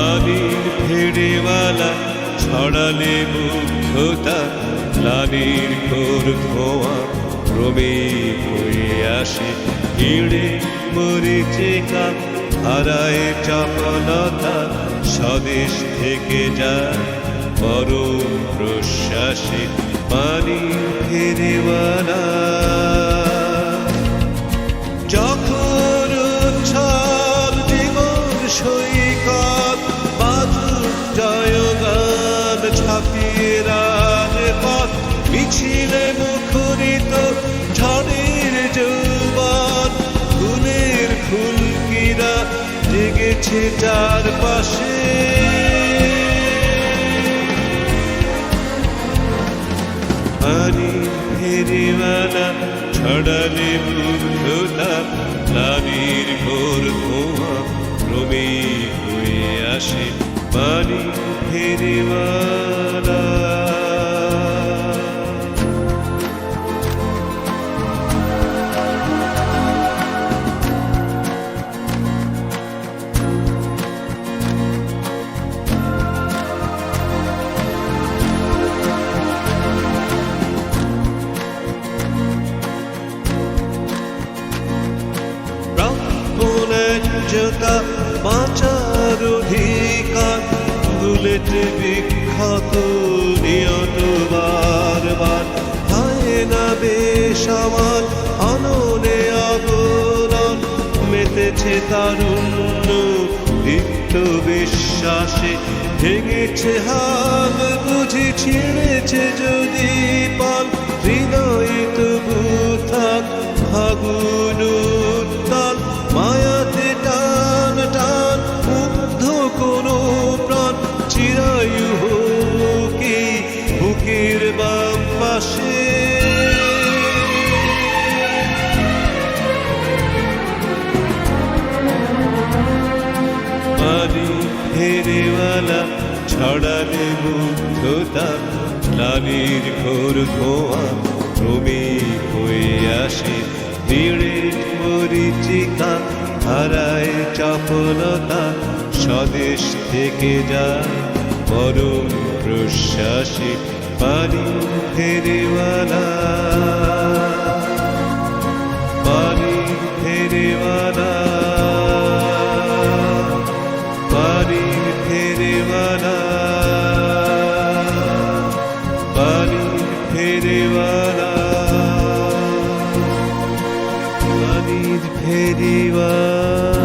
পানির ফেড়েওয়ালা ছড়ালে মুগ্ধতা লানির ঘোর ধোঁয়া ক্রমে হয়ে আসে। হিড়ে মরিচিকা হারায় চপলতা, স্বদেশ থেকে যায় বড় প্রশ্বাসে। পানি ফেরেওয়ালা মিছিলে মুখরিত ঝড়ের যৌবন, ফুলের ফুলকিরা জেগেছে চারপাশে। পানি ফেরিওয়ালা ছড়ালে বুদ্ধতা লাবির ঘোর ধোঁয়া ক্রমে হয়ে আসে পানি ফেরিওয়ালা বুলেট বিখ্যাত নিয়ত বারবার হয় না বেশ আমার অননে আবরণ। মেতেছে তারুণ্য, দীপ্ত বিশ্বাসে। ভেঙেছে হাল বুঝি ছিঁড়েছে যদি পাল। হৃদয়ে ফেরেওয়ালা ছড়ালে মুগ্ধতা লালির ঘোর ধোঁয়া ক্রমে হয়ে আসে দৃঢ়ের মরিচিকা হারায় চপলতা, স্বদেশ থেকে যায় পরম প্রশ্বাসে পানি ফেরেওয়ালা ফেরিওয়ালা হাদিস ফেরিওয়ালা।